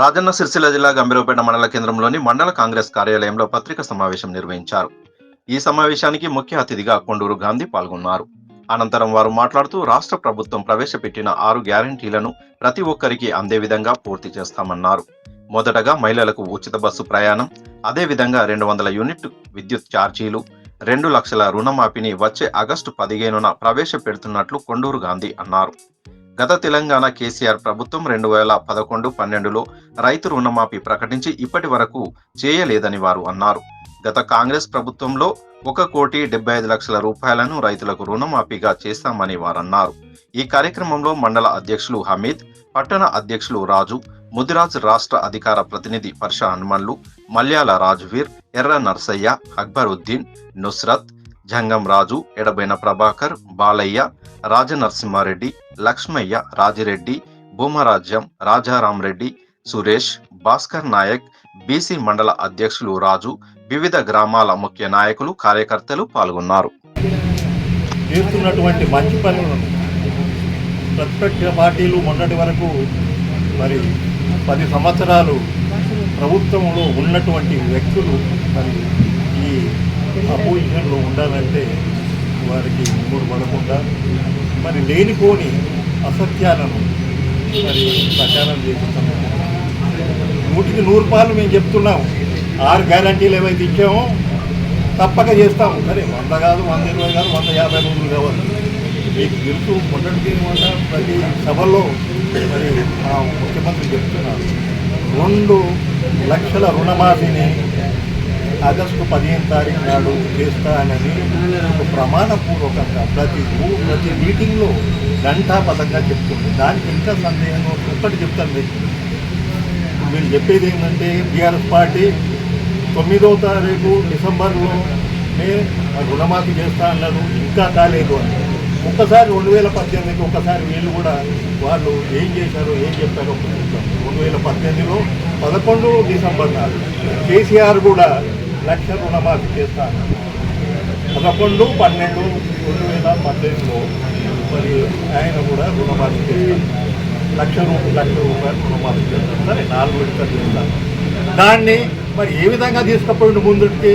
రాజన్న సిరిసిల్ల జిల్లా గంభీరపేట మండల కేంద్రంలోని మండల కాంగ్రెస్ కార్యాలయంలో పత్రిక సమావేశం నిర్వహించారు. ఈ సమావేశానికి ముఖ్య అతిథిగా కొండూరు గాంధీ పాల్గొన్నారు. అనంతరం వారు మాట్లాడుతూ రాష్ట్ర ప్రభుత్వం ప్రవేశపెట్టిన ఆరు గ్యారంటీలను ప్రతి ఒక్కరికి అందే విధంగా పూర్తి చేస్తామన్నారు. మొదటగా మహిళలకు ఉచిత బస్సు ప్రయాణం అదేవిధంగా రెండు వందల యూనిట్ విద్యుత్ ఛార్జీలు రెండు లక్షల రుణమాఫీని వచ్చే ఆగస్టు పదిహేనున ప్రవేశపెడుతున్నట్లు కొండూరు గాంధీ అన్నారు. గత తెలంగాణ కేసీఆర్ ప్రభుత్వం రెండు వేల పదకొండు పన్నెండులో రైతు రుణమాఫీ ప్రకటించి ఇప్పటి వరకు చేయలేదని వారు అన్నారు. గత కాంగ్రెస్ ప్రభుత్వంలో ఒక కోటి డెబ్బై ఐదు లక్షల రూపాయలను రైతులకు రుణమాఫీగా చేస్తామని వారన్నారు. ఈ కార్యక్రమంలో మండల అధ్యక్షులు హమీద్ పట్టణ అధ్యక్షులు రాజు ముదిరాజ్ రాష్ట్ర అధికార ప్రతినిధి పర్ష హనుమన్లు మల్యాల రాజువీర్ ఎర్ర నర్సయ్య అక్బరుద్దీన్ నుస్రత్ జంగం రాజు ఎడబైన ప్రభాకర్ బాలయ్య రాజనరసింహారెడ్డి లక్ష్మయ్య రాజిరెడ్డి భూమరాజ్యం రాజారాం రెడ్డి సురేష్ భాస్కర్ నాయక్ బీసీ మండల అధ్యక్షులు రాజు వివిధ గ్రామాల ముఖ్య నాయకులు కార్యకర్తలు పాల్గొన్నారు. చేస్తున్నటువంటి మంచి పనులను ప్రతిపక్ష పార్టీలు మొన్నటి వరకు మరి పది సంవత్సరాలు ప్రభుత్వంలో ఉన్నటువంటి వ్యక్తులు మరి అపోజిషన్లో ఉండాలంటే వారికి మూడు పడకుండా మరి లేనిపోని అసత్యాలను మరి ప్రచారం చేస్తున్నాం నూటికి నూరు పాలు మేము చెప్తున్నాం. ఆరు గ్యారంటీలు ఏవైతే ఇచ్చామో తప్పక చేస్తాము సరే వంద కాదు వంద ఇరవై కాదు వంద యాభై రోజులు కావాలి. మీకు తెలుసు మొదటి మాట ప్రతి సభలో మరి మా ముఖ్యమంత్రి చెప్తున్నారు. రెండు లక్షల రుణమాఫీని ఆగస్టు పదిహేను తారీఖు నాడు చేస్తానని ఒక ప్రమాణపూర్వకంగా ప్రతి ప్రతి మీటింగ్లో గంటాపథంగా చెప్తుంది. దానికి ఇంకా సందేహం ఒక్కటి చెప్తాను మీకు. మీరు చెప్పేది ఏంటంటే బీఆర్ఎస్ పార్టీ తొమ్మిదవ తారీఖు డిసెంబర్లో మే రుణమాఫీ చేస్తా అన్నారు ఇంకా కాలేదు అని. ఒక్కసారి రెండు వేల పద్దెనిమిదికి ఒక్కసారి వీళ్ళు కూడా వాళ్ళు ఏం చేశారో ఏం చెప్పారో రెండు వేల పద్దెనిమిదిలో పదకొండు డిసెంబర్ నాడు కేసీఆర్ కూడా లక్ష రుణమాఫీ చేస్తాను. పదకొండు పన్నెండు రెండు వేల పద్దెనిమిదిలో మరి ఆయన కూడా రుణమాఫీ చేస్తారు లక్ష రూపాయలు లక్ష రూపాయలు రుణమాఫీ చేస్తారు సరే నాలుగు విడతలు చేస్తారు దాన్ని మరి ఏ విధంగా తీసుకుపోయిన ముందుకి?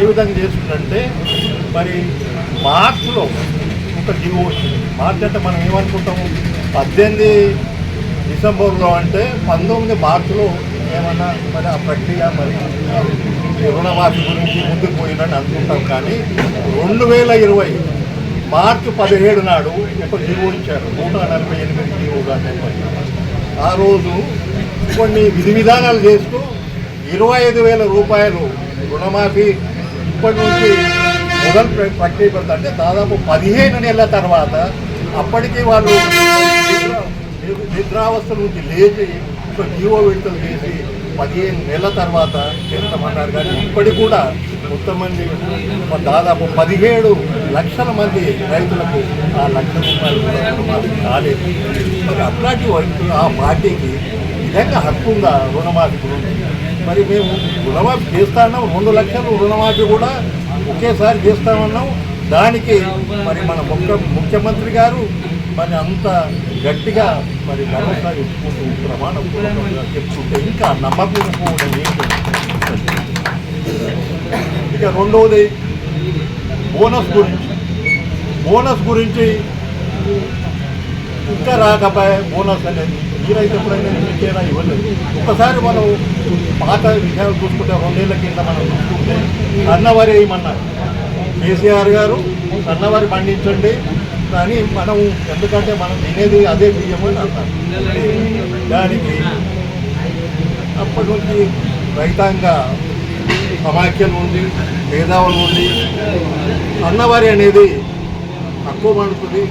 ఏ విధంగా చేస్తుందంటే మరి మార్చిలో ఒక జీవో వచ్చింది. మార్చి అంటే మనం ఏమనుకుంటాము? పద్దెనిమిది డిసెంబర్లో అంటే పంతొమ్మిది మార్చిలో ఏమన్నా మరి ఆ ప్రక్రియ మరి రుణమాఫీ గురించి ముందుకు పోయిందని అనుకుంటాం కానీ రెండు వేల ఇరవై మార్చి పదిహేడు నాడు ఒక జీవో ఇచ్చారు. నూట నలభై ఎనిమిది జీవోగా ఆ రోజు కొన్ని విధి విధానాలు చేస్తూ ఇరవై ఐదు వేల రూపాయలు రుణమాఫీ ఇప్పటి నుంచి మొదలు ప్రక్రియ పెడతా దాదాపు పదిహేను నెలల తర్వాత అప్పటికి వాళ్ళు నిద్రావస్థ నుంచి లేచి ఒక జీవో విడుదల చేసి పదిహేను నెలల తర్వాత చేస్తామన్నారు కానీ ఇప్పటికి కూడా కొంతమంది మంది దాదాపు పదిహేడు లక్షల మంది రైతులకు ఆ లక్ష రూపాయలు కాలేదు. మరి అట్లాంటి వైపు ఆ పార్టీకి నిజంగా హక్కు ఉందా? రుణమాఫీ మరి మేము రుణమాఫీ చేస్తా అన్నాం. రెండు లక్షలు రుణమాఫీ కూడా ఒకేసారి చేస్తామన్నాం దానికి మరి మన ముఖ్య ముఖ్యమంత్రి గారు మరి అంత గట్టిగా మరి భరోసా ఇచ్చుకుంటూ ప్రమాణపూర్వకంగా చెప్తుంటే ఇంకా నమ్మకపోవడం ఇక రెండవది బోనస్ గురించి. బోనస్ గురించి ఇంకా రాకపోయే బోనస్ అనేది మీరైతే ఎప్పుడైనా మీకేనా ఇవ్వలేదు. ఒకసారి మనం పాత విషయాలు చూసుకుంటే రెండేళ్ళ కింద మనం చూసుకుంటే సన్నవరి ఏమన్నారు? కేసీఆర్ గారు సన్నవరి పండించండి కానీ మనం ఎందుకంటే మనం తినేది అదే బియ్యం అని అన్నారు దానికి అప్పటి నుంచి రైతాంగ సమాఖ్యలు ఉంది మేధావులు ఉంది అన్నవారి అనేది తక్కువ పడుతుంది.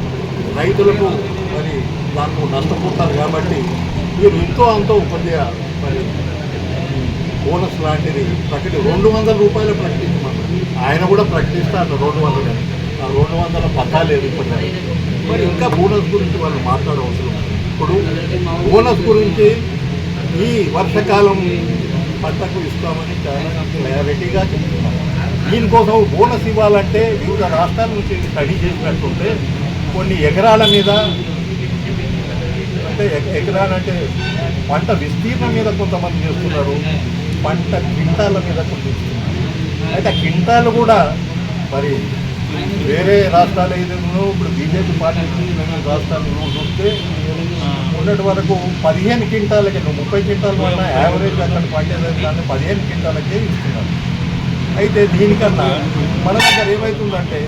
రైతులకు మరి దాంట్లో నష్టపోతారు కాబట్టి మీరు ఎంతో అంతో కొద్దిగా మరి బోనస్ లాంటిది ప్రకటి రెండు వందల రూపాయలు ప్రకటించమన్నారు. ఆయన కూడా ప్రకటిస్తా రెండు వందలు. కానీ రెండు వందల పదాలు లేదు ఇప్పటి మరి ఇంకా బోనస్ గురించి వాళ్ళు మాట్లాడవసరం ఇప్పుడు బోనస్ గురించి ఈ వర్షాకాలం పంటకు ఇస్తామని చాలా క్లారిటీగా చెప్తున్నాం దీనికోసం బోనస్ ఇవ్వాలంటే వివిధ రాష్ట్రాల నుంచి స్టడీ చేసినట్టుంటే కొన్ని ఎకరాల మీద అంటే ఎకరాలంటే పంట విస్తీర్ణం మీద కొంతమంది చేస్తున్నారు పంట క్వింటాల మీద కొంత అయితే ఆ క్వింటాలు కూడా మరి వేరే రాష్ట్రాలు ఏదైనా ఇప్పుడు బీజేపీ పార్టీకి రాష్ట్రాలు చూస్తే ఉన్నటి వరకు పదిహేను క్వింటాలకి ముప్పై క్వింటాల వల్ల యావరేజ్ అక్కడ పండేది దాన్ని పదిహేను క్వింటాలకే ఇస్తున్నారు. అయితే దీనికన్నా మన దగ్గర ఏమవుతుందంటే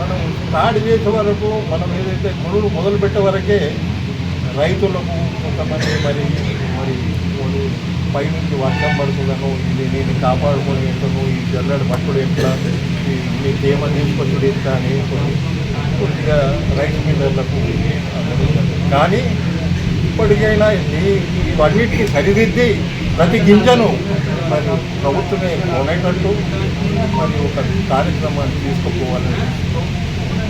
మనం స్టార్ట్ చేసే వరకు మనం ఏదైతే కొనులు మొదలు పెట్టే వరకే రైతులకు కొంతమంది మరి మరి పైనుంచి వర్షం పడుతుందను ఇది నేను కాపాడుకొని ఎంతను ఈ జల్లడి పట్టుడు ఎట్లా ఈ తేమ తీసుకొచ్చుడు ఎంత అని కొద్దిగా రైస్ మిల్లర్లకు కానీ ఇప్పటికైనా ఈ ఇవన్నిటిని సరిదిద్ది ప్రతి గింజను మరి ప్రభుత్వమే కొనేటట్టు మరి ఒక కార్యక్రమాన్ని తీసుకుపోవాలని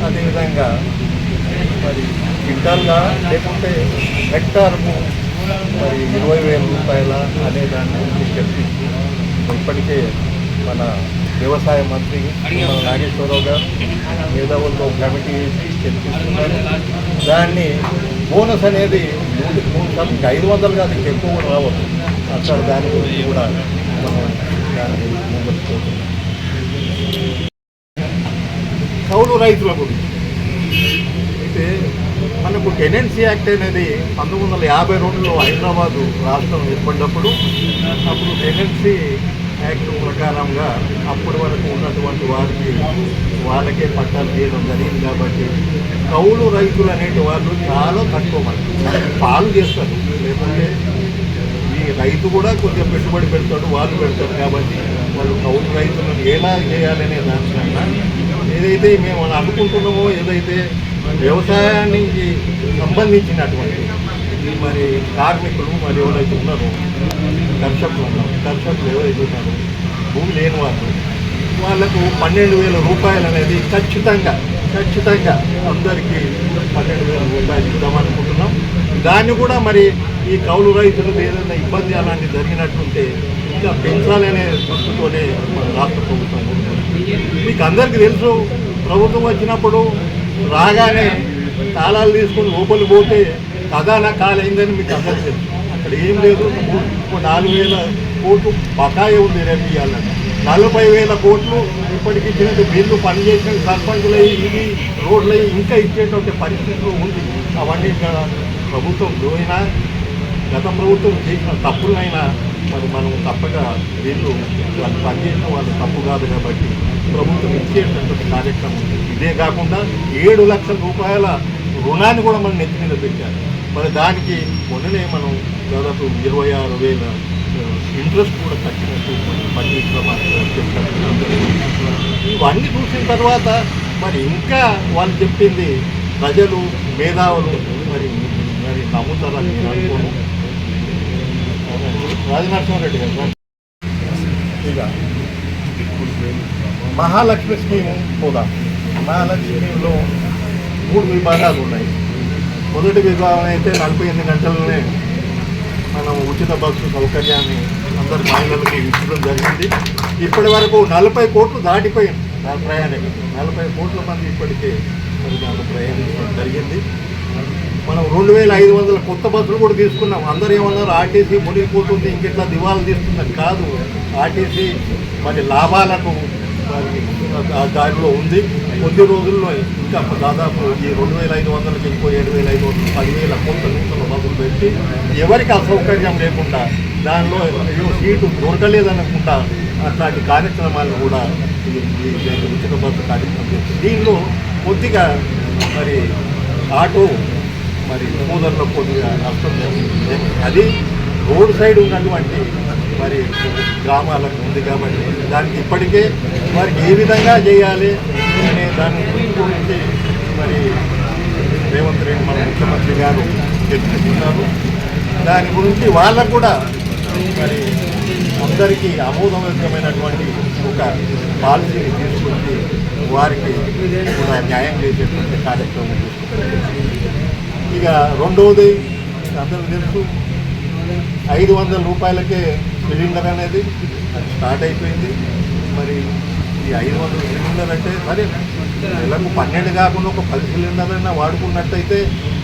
అదేవిధంగా మరి క్వింటాల్గా లేకుంటే హెక్టార్కు మరి ఇరవై వేల రూపాయల అనే దాన్ని చర్చించి ఇప్పటికే మన వ్యవసాయ మంత్రి నాగేశ్వరరావు గారు మేధావులతో కమిటీ వేసి చర్చిస్తున్నారు దాన్ని బోనస్ అనేది నూటికి మూడు శాతం ఐదు వందలు కాదు ఇంకా ఎక్కువ కూడా రావద్దు అక్కడ దాని గురించి కూడా మనం దాన్ని ముందుకు కౌలు రైతుల గురించి. మనకు టెనెన్సీ యాక్ట్ అనేది పంతొమ్మిది వందల యాభై రెండులో హైదరాబాదు రాష్ట్రం ఏర్పడినప్పుడు అప్పుడు టెనెన్సీ యాక్ట్ ప్రకారంగా అప్పటి వరకు ఉన్నటువంటి వారికి వాళ్ళకే పట్టాలు తీయడం జరిగింది కాబట్టి కౌలు రైతులు అనేటి వాళ్ళు చాలా తక్కువ మంది. పాలు చేస్తారు. లేదంటే ఈ రైతు కూడా కొంచెం పెట్టుబడి పెడతాడు వాళ్ళు పెడతారు కాబట్టి వాళ్ళు కౌలు రైతులను ఎలా చేయాలనే దానికన్నా ఏదైతే మేము అనుకుంటున్నామో ఏదైతే వ్యవసాయానికి సంబంధించినటువంటి మరి కార్మికులు మరి ఎవరైతే ఉన్నారో కర్షకులు ఉన్నారు దర్శకులు ఎవరైతే ఉన్నారో భూమి లేని వాళ్ళు వాళ్ళకు పన్నెండు వేల రూపాయలు అనేది ఖచ్చితంగా ఖచ్చితంగా అందరికీ పన్నెండు వేల రూపాయలు ఇద్దామనుకుంటున్నాం దాన్ని కూడా మరి ఈ కౌలు రైతులకు ఏదైనా ఇబ్బంది అలాంటివి జరిగినట్టుంటే ఇంకా పెంచాలనే దృష్టితోనే మన రాష్ట్ర ప్రభుత్వం మీకు అందరికీ తెలుసు ప్రభుత్వం వచ్చినప్పుడు రాగానే తాళాలు తీసుకొని లోపలికి పోతే ఖజానా కాలైందని మీకు అందరికీ తెలుసు. అక్కడ ఏం లేదు నాలుగు వేల కోట్లు బకాయి ఉంది రేపు ఇవ్వాలని నలభై వేల కోట్లు ఇప్పటికి ఇచ్చినట్టు బిల్లు పనిచేసిన సర్పంచులై ఇవి రోడ్లై ఇంకా ఇచ్చేటువంటి పరిస్థితులు ఉంది. అవన్నీ ఇక్కడ ప్రభుత్వం పోయినా గత ప్రభుత్వం చేసిన తప్పులైనా మరి మనం తప్పక వీళ్ళు వాళ్ళు పనిచేసిన వాళ్ళు తప్పు కాదు కాబట్టి ప్రభుత్వం ఇచ్చేటటువంటి కార్యక్రమం ఇదే కాకుండా ఏడు లక్షల రూపాయల రుణాన్ని కూడా మనం నెత్తి మీద పెట్టారు. మరి దానికి మొన్ననే మనం దాదాపు ఇరవై ఆరు వేల ఇంట్రెస్ట్ కూడా కట్టినట్టు మళ్ళీ ఇవన్నీ చూసిన తర్వాత మరి ఇంకా వాళ్ళు చెప్పింది ప్రజలు మేధావులు మరి మరి నమ్ముతారని నేను అనుకోను. రాజనరసింహారెడ్డి గారు. ఇక మహాలక్ష్మి స్కీమ్ పోదాం? మహాలక్ష్మి స్కీమ్లో మూడు విభాగాలు ఉన్నాయి. మొదటి విభాగం అయితే నలభై ఎనిమిది గంటలనే మనం ఉచిత బస్సు సౌకర్యాన్ని అందరి మహిళలకి ఇచ్చడం జరిగింది. ఇప్పటి వరకు నలభై కోట్లు దాటిపోయింది దాని ప్రయాణికులు. నలభై కోట్ల మంది ఇప్పటికే మరి దాంట్లో ప్రయాణించడం జరిగింది. మనం రెండు వేల ఐదు వందల కొత్త బస్సులు కూడా తీసుకున్నాం. అందరూ ఏమన్నారు ఆర్టీసీ మునిగిపోతుంది ఇంకెట్లా దివాలు తీస్తుందని కాదు. ఆర్టీసీ మరి లాభాలకు దారిలో ఉంది. కొద్ది రోజుల్లో ఇంకా దాదాపు ఈ రెండు వేల ఐదు వందలకి ఇంకో ఏడు వేల ఐదు వందలు పదివేల కొత్త నూతన బస్సులు పెట్టి ఎవరికి అసౌకర్యం లేకుండా దానిలో సీటు దొరకలేదనకుండా అట్లాంటి కార్యక్రమాలు కూడా ఉచిత బస్సు కార్యక్రమం చేస్తుంది. దీనిలో కొద్దిగా మరి ఆటో మరి సోదరులో కొద్దిగా నష్టం జరిగింది. అది రోడ్ సైడ్ ఉన్నటువంటి మరి గ్రామాలకు ఉంది కాబట్టి దానికి ఇప్పటికే వారికి ఏ విధంగా చేయాలి అనే దాని గురించి మరి రేవంత్ రెడ్డి మన ముఖ్యమంత్రి గారు చర్చిస్తున్నారు దాని గురించి వాళ్ళకు కూడా మరి అందరికీ ఆమోదయోగ్యమైనటువంటి ఒక పాలసీని తీసుకొచ్చి వారికి కూడా న్యాయం చేసేటువంటి కార్యక్రమం తీసుకుంటారు ఇక రెండవది అందరికీ తెలుసు ఐదు వందల రూపాయలకే సిలిండర్ అనేది అది స్టార్ట్ అయిపోయింది. మరి ఈ ఐదు వందల సిలిండర్ అంటే మరి నెలకు పన్నెండు కాకుండా ఒక పది అయినా వాడుకున్నట్టయితే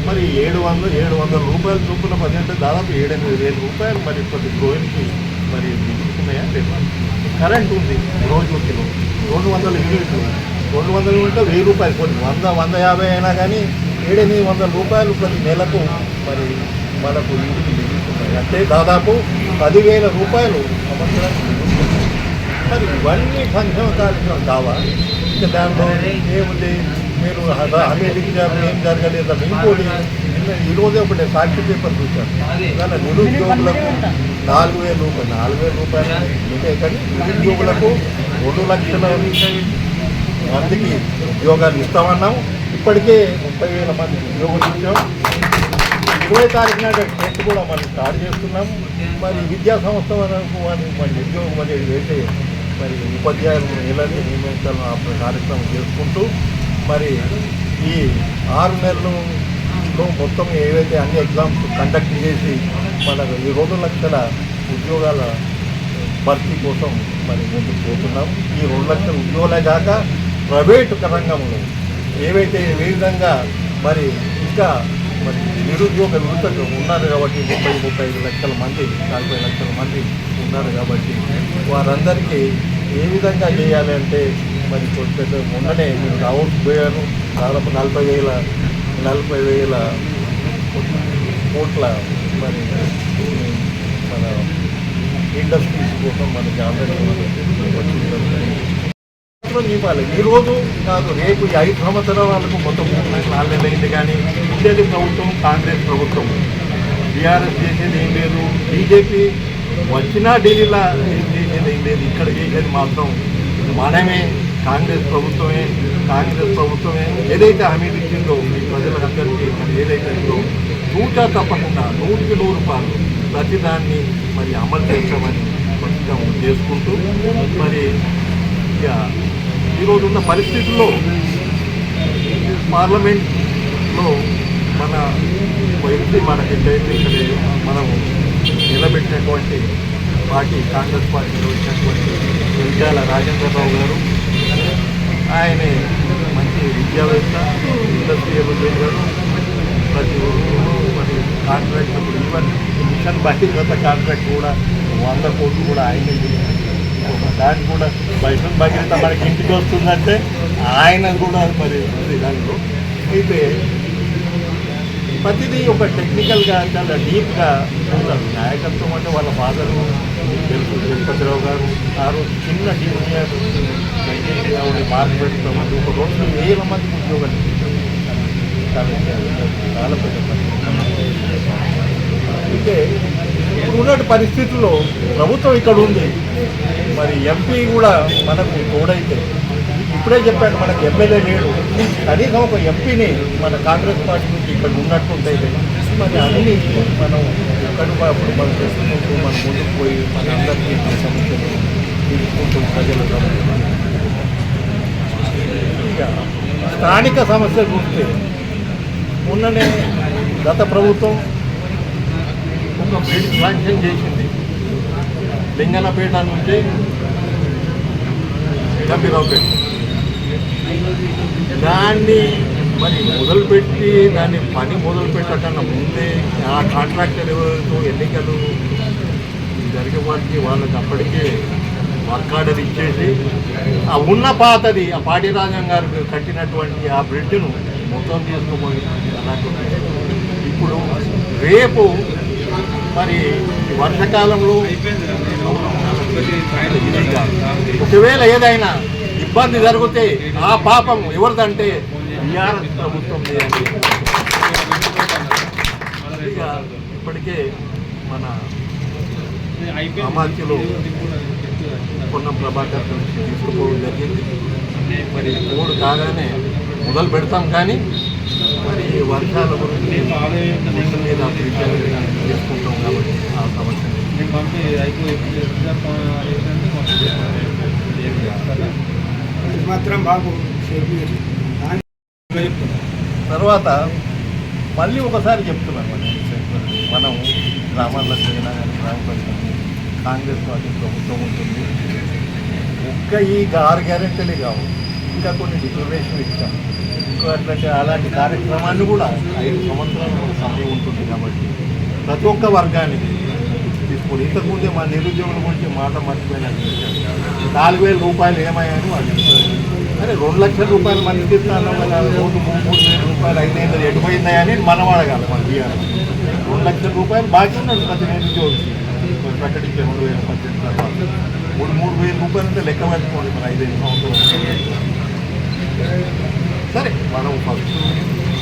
మరి ఏడు వందలు ఏడు వందల రూపాయలు చొప్పున పది అంటే దాదాపు ఏడెనిమిది వేల రూపాయలు మరి ఇప్పటి గృహిణికి మరి మిగులుతున్నాయా లేదా? కరెంట్ ఉంది రోజుకి రెండు వందల యూనిట్లు రెండు వందల యూనిట్లు వెయ్యి రూపాయలు కొన్ని వంద వంద యాభై అయినా కానీ ఏడెనిమిది వందల రూపాయలు ప్రతి నెలకు మరి మనకు ఇంటికి మిగులుతున్నాయి. అంటే దాదాపు పదివేల రూపాయలు సంవత్సరానికి మిగులుతున్నాయి. మరి ఇవన్నీ సంక్షేమ కార్యక్రమం కావాలి ఇంకా దాంట్లో ఏముంది? మీరు హామీలు ఇచ్చారు ఏం జరగలేదు ఇంకోటి నిన్న ఈరోజే ఒకటి సాక్షి పేపర్ చూశాను. దాని నిరుద్యోగులకు నాలుగు వేల రూపాయలు నాలుగు వేల రూపాయలు ఉంటే కానీ నిరుద్యోగులకు రెండు లక్షల మందికి ఉద్యోగాలు ఇస్తామన్నాం. ఇప్పటికే ముప్పై వేల మంది ఉద్యోగులు ఇచ్చాం ఇరవై తారీఖు నాటి టెస్ట్ కూడా మనం స్టార్ట్ చేస్తున్నాం. మరి విద్యా సంస్థ మరి ఉద్యోగం అనేది వేసే మరి ఉపాధ్యాయులు నెలని నియమించాలని ఆ కార్యక్రమం చేసుకుంటూ మరి ఈ ఆరు నెలలలో మొత్తం ఏవైతే అన్ని ఎగ్జామ్స్ కండక్ట్ చేసి మనకు ఈ రెండు లక్షల ఉద్యోగాల భర్తీ కోసం మరి ముందుకు పోతున్నాం. ఈ రెండు లక్షల ఉద్యోగాలే కాక ప్రైవేటు రంగంలో ఏవైతే ఏ విధంగా మరి ఇంకా మరి నిరుద్యోగ వృత్తులు ఉన్నారు కాబట్టి ముప్పై ముప్పై ఐదు లక్షల మంది నలభై లక్షల మంది ఉన్నారు కాబట్టి వారందరికీ ఏ విధంగా చేయాలి అంటే మరి కొంచెం పెద్ద మొన్ననే నేను రావచ్చు పోయాను దాదాపు నలభై వేల నలభై వేల కోట్ల మరి మన ఇండస్ట్రీస్ కోసం మనకి ఆల్రెడీ ఇవ్వాలి. ఈ రోజు కాదు రేపు ఈ ఐదు సంవత్సరాలకు మొత్తం మూడు నెలలు నాలుగు అయింది కానీ ఉండేది ప్రభుత్వం కాంగ్రెస్ ప్రభుత్వం. బీఆర్ఎస్ చేసేది ఏం లేదు. బీజేపీ వచ్చినా ఢిల్లీలో ఏం చేసేది ఏం లేదు. ఇక్కడ చేసేది మాత్రం మనమే కాంగ్రెస్ ప్రభుత్వమే కాంగ్రెస్ ప్రభుత్వమే. ఏదైతే హామీలు ఇచ్చిందో ఈ ప్రజలందరికీ మరి ఏదైతే ఉందో నూట తప్పకుండా నూటికి నూరు రూపాయలు ప్రతిదాన్ని మరి అమలు చేస్తామని ఖచ్చితం చేసుకుంటూ మరి ఇక ఈరోజు ఉన్న పరిస్థితుల్లో పార్లమెంట్లో మన వ్యక్తి మనకి ఇక్కడ మనం నిలబెట్టినటువంటి పార్టీ కాంగ్రెస్ పార్టీలో వచ్చినటువంటి విద్యాల రాజేంద్రరావు గారు ఆయనే మంచి విద్యావేత్త ఇండస్ట్రియల్ గారు. ప్రతి మరి contract even mission Bhagiratha contract కూడా వంద కోట్లు కూడా ఆయనే చేశారు. దాన్ని కూడా వైష్ణవ్ భగీరథ మనకి ఇంటికి వస్తుందంటే ఆయన కూడా మరి దాంట్లో. అయితే ప్రతిదీ ఒక టెక్నికల్గా చాలా డీప్గా ఉంటారు నాయకత్వం అంటే వాళ్ళ ఫాదరు తెలుసు తిరుపతిరావు గారు ఆ రోజు చిన్న మార్పు పెట్టడం అంటే ఒక రెండు వేల మంది ఉద్యోగాలు చాలా పెద్ద అయితే ఇప్పుడు ఉన్న పరిస్థితుల్లో ప్రభుత్వం ఇక్కడ ఉంది. మరి ఎంపీ కూడా మనకు తోడైతే ఇప్పుడే చెప్పాడు మనకు ఎమ్మెల్యే లేడు. కనీసం ఒక ఎంపీని మన కాంగ్రెస్ పార్టీ నుంచి ఇక్కడ ఉన్నట్టుంటే మరి అన్ని మనం ఎక్కడ మనం చేసుకుంటూ మనం ముందుకు పోయి మన అందరికీ మన సమస్యలు తీసుకుంటూ ప్రజలు స్థానిక సమస్యలు చూస్తే మొన్ననే గత ప్రభుత్వం ఒక బ్రిడ్జ్ శాంక్షన్ చేసింది. లింగనపేట నుంచి గంభీరావుపేట దాన్ని మరి మొదలుపెట్టి దాన్ని పని మొదలు పెట్టకన్నా ముందే ఆ కాంట్రాక్టర్ ఎవరితో ఎన్నికలు జరిగే వారికి వాళ్ళకి అప్పటికే వర్క్ ఆర్డర్ ఇచ్చేసి ఆ ఉన్న పాతది ఆ పాటిరాజం గారు కట్టినటువంటి ఆ బ్రిడ్జ్ను మొత్తం చేసుకోమని అలాంటి ఇప్పుడు రేపు మరి వర్షకాలంలో వర్షాకాలంలో ఒకవేళ ఏదైనా ఇబ్బంది జరిగితే ఆ పాపం ఎవరిదంటే బీఆర్ఎస్ ప్రభుత్వం ఇప్పటికే మన అమాత్యులు కొన్న ప్రభాకర్ తీసుకుపోవడం జరిగింది. మరి మూడు కాగానే మొదలు పెడతాం కానీ మరి ఈ వర్షాల గురించి దీని మీద ప్రిపేర్ చేసుకుంటాం కాబట్టి ఆ సమస్య. మాత్రం బాబు తర్వాత మళ్ళీ ఒకసారి చెప్తున్నాను మనం మనం గ్రామాల్లో అయినా కానీ గ్రామ పంచాయతీ కాంగ్రెస్ పార్టీ ప్రభుత్వం ఉంటుంది. ఒక్క ఈ ఆరు గ్యారెంటీలే కావు. ఇంకా కొన్ని డిక్లరేషన్ ఇచ్చాం. ఇంకో అలాంటి కార్యక్రమాన్ని కూడా ఐదు సంవత్సరాలు సమయం ఉంటుంది కాబట్టి ప్రతి ఒక్క వర్గానికి తీసుకుని ఇంతకుముందే మా నిరుద్యోగుల గురించి మాట మర్చిపోయిన నాలుగు వేల రూపాయలు ఏమయ్యాను వాళ్ళు అరే రెండు లక్షల రూపాయలు మన ఇస్తాను కదా రోజు మూడు మూడు వేల రూపాయలు ఐదు ఎటుపోయిందా అని మనం అడగాలి మన బీఆర్. రెండు లక్షల రూపాయలు బాకీ ఉన్నాడు ప్రతి నిరుద్యోగికి ప్రకటించే రెండు వేల పద్దెనిమిది తర్వాత మూడు మూడు వేల రూపాయలు అంటే లెక్క పెట్టుకోండి మన ఐదైదు సంవత్సరాలు. సరే. మనం ఫస్ట్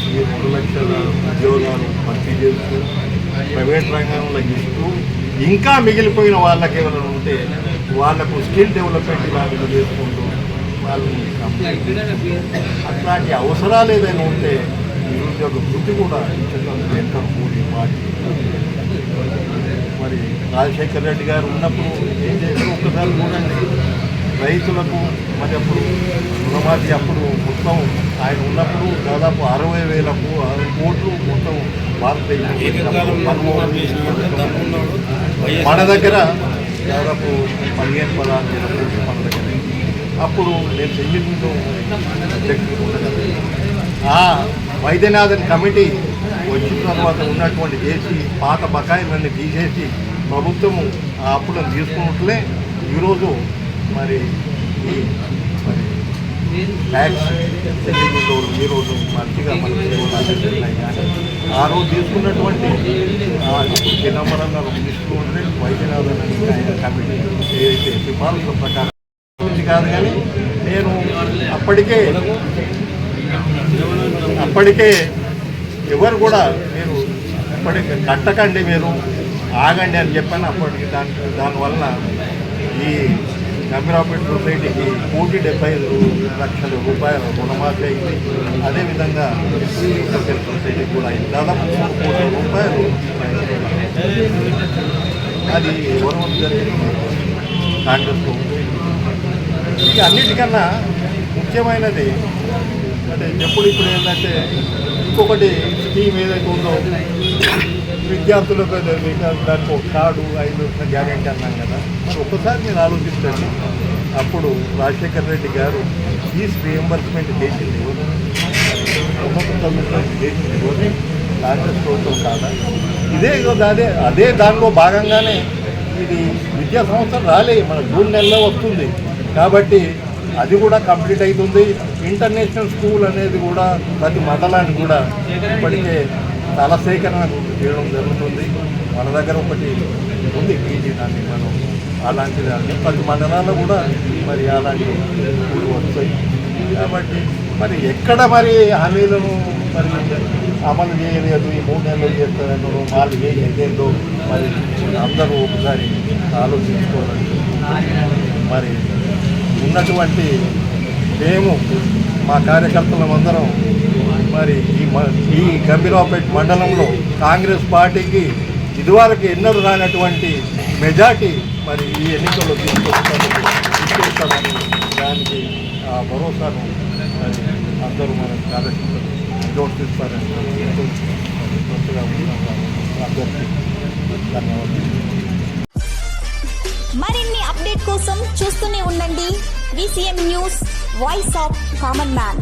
ఈ రెండు లక్షల ఉద్యోగాలు భర్తీ చేస్తూ ప్రైవేట్ రంగంలో ఇస్తూ ఇంకా మిగిలిపోయిన వాళ్ళకి ఎవరైనా ఉంటే వాళ్ళకు స్కిల్ డెవలప్మెంట్ ఇలాంటివి చేసుకుంటూ వాళ్ళని కంప్లీట్ అట్లాంటి అవసరాలు ఏదైనా ఉంటే నిరుద్యోగ వృత్తి కూడా ఇచ్చేటందుకు ఎంత పాటి మరి రాజశేఖర్ రెడ్డి గారు ఉన్నప్పుడు ఏం చేశారు? ఒక్కసారి చూడండి. రైతులకు మరి అప్పుడు రుణమాఫీ అప్పుడు మొత్తం ఆయన ఉన్నప్పుడు దాదాపు అరవై వేలకు అరవై కోట్లు మొత్తం భారతదేశం మన దగ్గర దాదాపు పదిహేను పదహారు వేల కోట్లు మన దగ్గర అప్పుడు నేను ఆ వైద్యనాథన్ కమిటీ వచ్చిన తర్వాత ఉన్నటువంటి చేసి పాత బకాయిలన్నీ తీసేసి ప్రభుత్వము ఆ అప్పులను తీసుకున్నట్లే ఈరోజు మరి ట్యాక్స్ చెల్లింపులో ఈరోజు మంచిగా ఆ రోజు తీసుకున్నటువంటి చిదంబరం గారు తీసుకుంటే వైద్యనాథన్ అని ఆయన కమిటీ ఏదైతే సిఫార్సుల ప్రకారం కాదు కానీ నేను అప్పటికే అప్పటికే ఎవరు కూడా మీరు ఇప్పటికి కట్టకండి మీరు ఆగండి అని చెప్పాను అప్పటికి దాని దానివల్ల ఈ గంభీరాపేట సొసైటీకి కోటి డెబ్బై ఐదు లక్షల రూపాయల రుణమాఫీ అయింది. అదేవిధంగా సొసైటీ సొసైటీకి కూడా అయింది. దాదాపు మూడు కోట్ల రూపాయలు అది ఎవరు జరిగింది. కాంగ్రెస్ ప్రభుత్వం ఇక అన్నిటికన్నా ముఖ్యమైనది అంటే ఎప్పుడు ఇప్పుడు ఏంటంటే ఇంకొకటి స్కీమ్ ఏదైతే ఉందో విద్యార్థులకు దానికి ఒక కార్డు ఐదు గ్యారెంటీ అన్నాం కదా. ఒక్కసారి మీరు ఆలోచించండి అప్పుడు రాజశేఖర్ రెడ్డి గారు ఫీజ్ రీఎంబర్స్మెంట్ చేసింది ఎవరు ఉన్నత చేసింది కాంగ్రెస్ ప్రభుత్వం కాదా? ఇదే అదే అదే దానిలో భాగంగానే ఇది విద్యా సంవత్సరం రాలే మన జూన్ నెలలో వస్తుంది. కాబట్టి అది కూడా కంప్లీట్ అవుతుంది ఇంటర్నేషనల్ స్కూల్ అనేది కూడా ప్రతి మతలాన్ని కూడా ఇప్పటికే చాలా సేకరణ చేయడం జరుగుతుంది. మన దగ్గర ఒకటి ఉంది పీజీ దాన్ని మనం అలాంటి దాన్ని ప్రతి మండలాల్లో కూడా మరి అలాంటి స్కూల్ వస్తాయి. కాబట్టి మరి ఎక్కడ మరి హామీలను మరి అమలు చేయలేదు ఈ మూడు నెలలు చేస్తారన్నారు వాళ్ళు ఏదేందో మరి అందరూ ఒకసారి ఆలోచించుకోవాలి. మరి ఉన్నటువంటి మేము మా కార్యకర్తలం అందరం మరి ఈ మ- ఈ గంభీరావుపేట మండలంలో కాంగ్రెస్ పార్టీకి ఇదివరకు ఎన్నడూ రానటువంటి మెజార్టీ మరి ఈ ఎన్నికల్లో తీసుకొస్తామని తీసుకొస్తామని దానికి ఆ భరోసాను మరి అందరూ మన కార్యకర్తలు జోడిస్తారని అందరికీ ధన్యవాదాలు. మరిన్ని అప్డేట్ కోసం చూస్తూనే ఉండండి. VCM news voice of common man